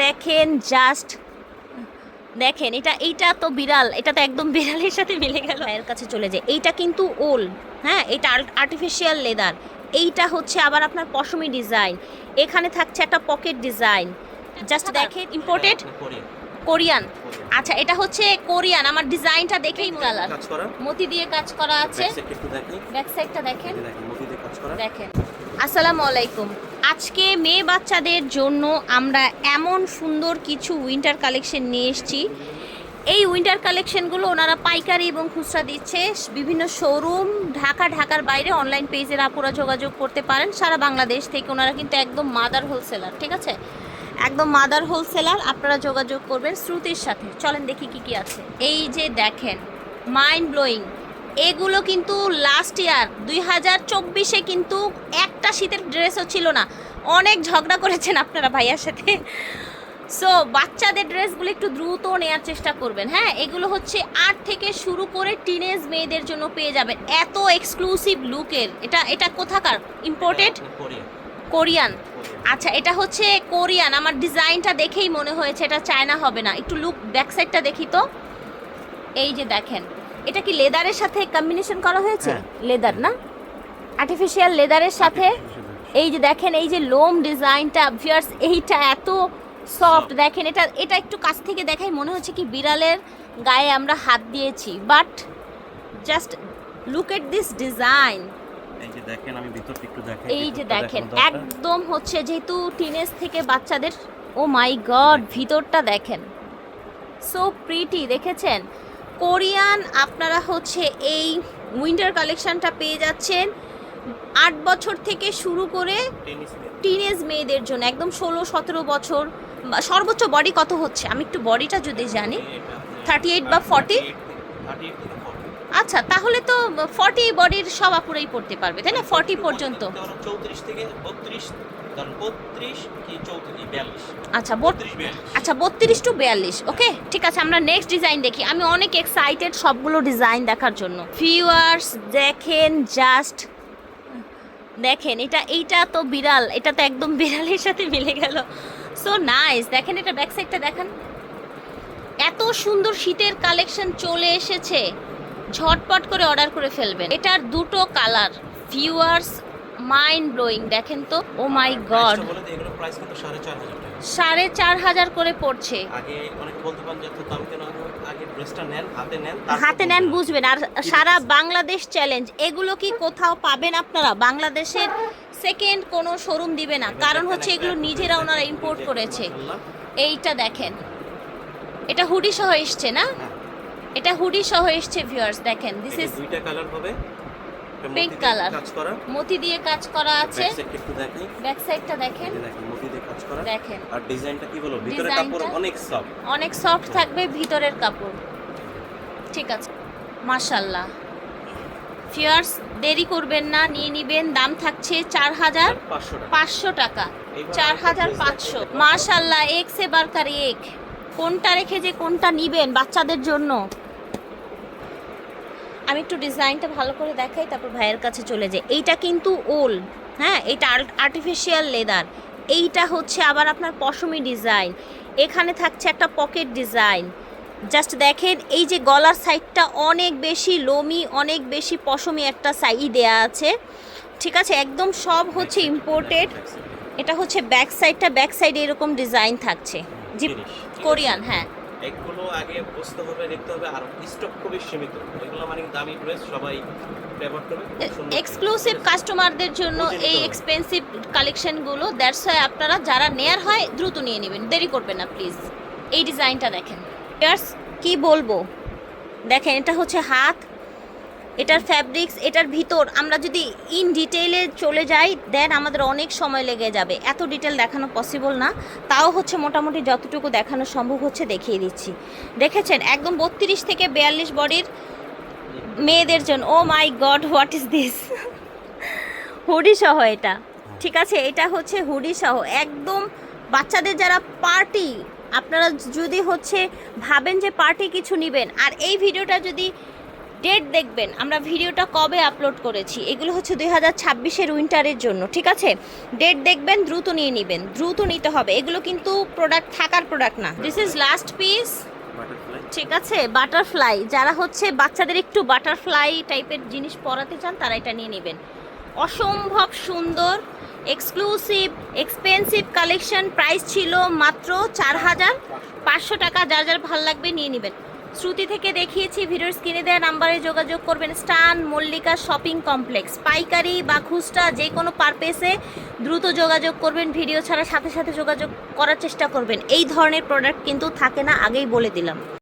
দেখেন জাস্ট দেখেন এটা এইটা তো বিড়াল এটা তো একদম বিড়ালের সাথে মিলে গেল। এর কাছে চলে যায় এইটা কিন্তু ওল হ্যাঁ এটা আর্টিফিশিয়াল লেদার এইটা হচ্ছে আবার আপনার পশমি ডিজাইন এখানে থাকছে একটা পকেট ডিজাইন জাস্ট দেখেন ইম্পোর্টেড কোরিয়ান আচ্ছা এটা হচ্ছে কোরিয়ান আমার ডিজাইনটা দেখেই কালার। মতি দিয়ে কাজ করা আছে। ব্যাক সাইডটা দেখেন। দেখেন। মতি দিয়ে কাজ করা। দেখেন। আসসালামু আলাইকুম। আজকে মেয়ে বাচ্চাদের জন্য আমরা এমন সুন্দর কিছু উইন্টার কালেকশন নিয়ে এসেছি। এই উইন্টার কালেকশনগুলো ওনারা পাইকারি এবং খুচরা দিচ্ছে। বিভিন্ন শোরুম ঢাকা, ঢাকার বাইরে অনলাইন পেজের আপুরা যোগাযোগ করতে পারেন। সারা বাংলাদেশ থেকে ওনারা কিন্তু একদম মাদার হোলসেলার ঠিক আছে? একদম মাদার হোলসেলার আপনারা যোগাযোগ করবেন শ্রুতির সাথে। চলেন দেখি কি কি আছে। এই যে দেখেন মাইন্ড ব্লোয়িং এগুলো কিন্তু লাস্ট ইয়ার দুই হাজার চব্বিশে কিন্তু একটা শীতের ড্রেসও ছিল না। অনেক ঝগড়া করেছেন আপনারা ভাইয়ার সাথে। সো বাচ্চাদের ড্রেসগুলো একটু দ্রুত নেওয়ার চেষ্টা করবেন হ্যাঁ? এগুলো হচ্ছে আট থেকে শুরু করে টিনেজ মেয়েদের জন্য পেয়ে যাবেন। এত এক্সক্লুসিভ লুকের এটা এটা কোথাকার? ইম্পোর্টেড কোরিয়ান আচ্ছা এটা হচ্ছে কোরিয়ান আমার ডিজাইনটা দেখেই মনে হয়েছে এটা চায়না হবে না। একটু লুক ব্যাক সাইডটা দেখি তো। এই যে দেখেন। এটা কি লেদারের সাথে কম্বিনেশন করা হয়েছে? হ্যাঁ। লেদার না? আর্টিফিশিয়াল লেদারের সাথে এই যে দেখেন এই যে লোম ডিজাইনটা ভিয়ার্স এইটা এত সফট দেখেন এটা এটা একটু কাছ থেকে দেখাই মনে হচ্ছে কি বিড়ালের গায়ে আমরা হাত দিয়েছি। But just look at this design এই যে দেখেন। একদম হচ্ছে যেহেতু টিনেজ থেকে বাচ্চাদের ও মাই গড ভিতরটা দেখেন। সো প্রিটি দেখেছেন? কোরিয়ান, আপনারা হচ্ছে এই উইন্টার কালেকশনটা পেয়ে যাচ্ছেন। আট বছর থেকে শুরু করে টিনেজ মেয়েদের জন্য, একদম ষোলো, সতেরো বছর সর্বোচ্চ বডি কত হচ্ছে? আমি একটু বডিটা যদি জানি। 38 বা 40? আচ্ছা তাহলে তো ফর্টি বডির সব আপুরাই পড়তে পারবে, তাই না? ফর্টি পর্যন্ত। চৌত্রিশ থেকে বত্রিশ ধরুন বত্রিশ কি চৌত্রিশ বিয়াল্লিশ। আচ্ছা বত্রিশ আচ্ছা বত্রিশ টু বিয়াল্লিশ ওকে ঠিক আছে আমরা নেক্সট ডিজাইন দেখি। আমি অনেক এক্সাইটেড সবগুলো ডিজাইন দেখার জন্য। ভিউয়ার্স দেখেন জাস্ট দেখেন এটা এইটা তো বিড়াল এটা তো একদম বিড়ালের সাথে মিলে গেল। সো নাইস দেখেন এটা ব্যাক সাইডটা দেখেন। এত সুন্দর শীতের কালেকশন চলে এসেছে। ঝটপট করে অর্ডার করে ফেলবেন। এটার দুটো কালার ভিউয়ার্স মাইন্ড ব্লোয়িং দেখেন তো? ও মাই গড সাড়ে চার হাজার করে পড়ছে। হাতে নেন বুঝবেন। আর সারা বাংলাদেশ চ্যালেঞ্জ এগুলো কি কোথাও পাবেন আপনারা? বাংলাদেশের সেকেন্ড কোনো শোরুম দিবে না। কারণ হচ্ছে এগুলো নিজেরা ওনারা ইম্পোর্ট করেছে। এইটা দেখেন। এটা হুডি সহ এসছে না? হ্যাঁ। এটা হুডি সহ এসছে ভিউয়ার্স দেখেন। দিস ইজ দুইটা কালার হবে। একটা Pink মতি দিয়ে কাজ করা। আছে। ব্যাক সাইডটা দেখেন। মতি দিয়ে কাজ করা। দেখেন। আর ডিজাইনটা কি বলব ভিতরে কাপড় অনেক সফট অনেক সফট থাকবে ভিতরের কাপড়। ঠিক আছে। মাশাল্লাহ ফিয়ার্স দেরি করবেন না নিয়ে নিবেন। দাম থাকছে চার হাজার পাঁচশো টাকা। চার হাজার পাঁচশো। মাশাল্লাহ এক সে বারকার এক কোনটা রেখে যে কোনটা নিবেন বাচ্চাদের জন্য? আমি একটু ডিজাইনটা ভালো করে দেখাই তারপর ভাইয়ের কাছে চলে যাই। এইটা কিন্তু ওল হ্যাঁ এটা আর্টিফিশিয়াল লেদার এইটা হচ্ছে আবার আপনার পশমি ডিজাইন। এখানে থাকছে একটা পকেট ডিজাইন। জাস্ট দেখেন এই যে গলার সাইডটা অনেক বেশি লোমি অনেক বেশি পশমি একটা সাই দেয়া আছে। ঠিক আছে একদম সব হচ্ছে ইম্পোর্টেড এটা হচ্ছে ব্যাক সাইডটা ব্যাক সাইডে এরকম ডিজাইন থাকছে। জি জিনিস, ঠিক আছে? কোরিয়ান হ্যাঁ। এগুলো আগে বুঝতে হবে দেখতে হবে আর স্টক খুবই সীমিত। এগুলো মানে দামি ড্রেস সবাই ব্যবহার করবে এক্সক্লুসিভ কাস্টমারদের জন্য এই এক্সপেন্সিভ এক্সপেন্সিভ কালেকশনগুলো দ্যাটস হোয়াই আপনারা যারা নেয়ার হয় দ্রুত নিয়ে নেবেন দেরি করবেন না প্লিজ এই ডিজাইনটা দেখেন। ইয়ার্স কি বলব? দেখেন এটা হচ্ছে হাত এটার ফ্যাব্রিক্স এটার ভিতর আমরা যদি ইন ডিটেইলে চলে যাই দেন আমাদের অনেক সময় লেগে যাবে। এত ডিটেল দেখানো পসিবল না। তাও হচ্ছে মোটামুটি যতটুকু দেখানো সম্ভব হচ্ছে দেখিয়ে দিচ্ছি। দেখেছেন? একদম বত্রিশ থেকে বিয়াল্লিশ বডির মেয়েদের জন্য। ও my God what is this hoodie সহ এটা। ঠিক আছে? এটা হচ্ছে হুডি সহ। একদম বাচ্চাদের যারা পার্টি আপনারা যদি হচ্ছে ভাবেন যে পার্টি কিছু নেবেন, আর এই ভিডিওটা যদি ডেট দেখবেন। আমরা ভিডিওটা কবে আপলোড করেছি? এগুলো হচ্ছে দুই হাজার ছাব্বিশের উইন্টারের জন্য ঠিক আছে? ডেট দেখবেন দ্রুত নিয়ে নেবেন। দ্রুত নিতে হবে। এগুলো কিন্তু প্রোডাক্ট থাকার প্রোডাক্ট না। দিস ইজ লাস্ট পিস ঠিক আছে? বাটারফ্লাই যারা হচ্ছে বাচ্চাদের একটু বাটারফ্লাই টাইপের জিনিস পরাতে চান তারা এটা নিয়ে নেবেন। অসম্ভব সুন্দর এক্সক্লুসিভ এক্সপেন্সিভ কালেকশন প্রাইস ছিল মাত্র চার হাজার পাঁচশো টাকা। যার যার ভালো লাগবে নিয়ে নেবেন। শ্রুতি থেকে দেখিয়েছি, ভিডিওর স্ক্রিনে দেওয়া নাম্বারে যোগাযোগ করবেন স্টান মল্লিকা শপিং কমপ্লেক্স। পাইকারি বা খুচরা যে কোনো পারপেসে দ্রুত যোগাযোগ করবেন, ভিডিও ছাড়া সাথে সাথে যোগাযোগ করার চেষ্টা করবেন। এই ধরনের প্রোডাক্ট কিন্তু থাকে না, আগেই বলে দিলাম।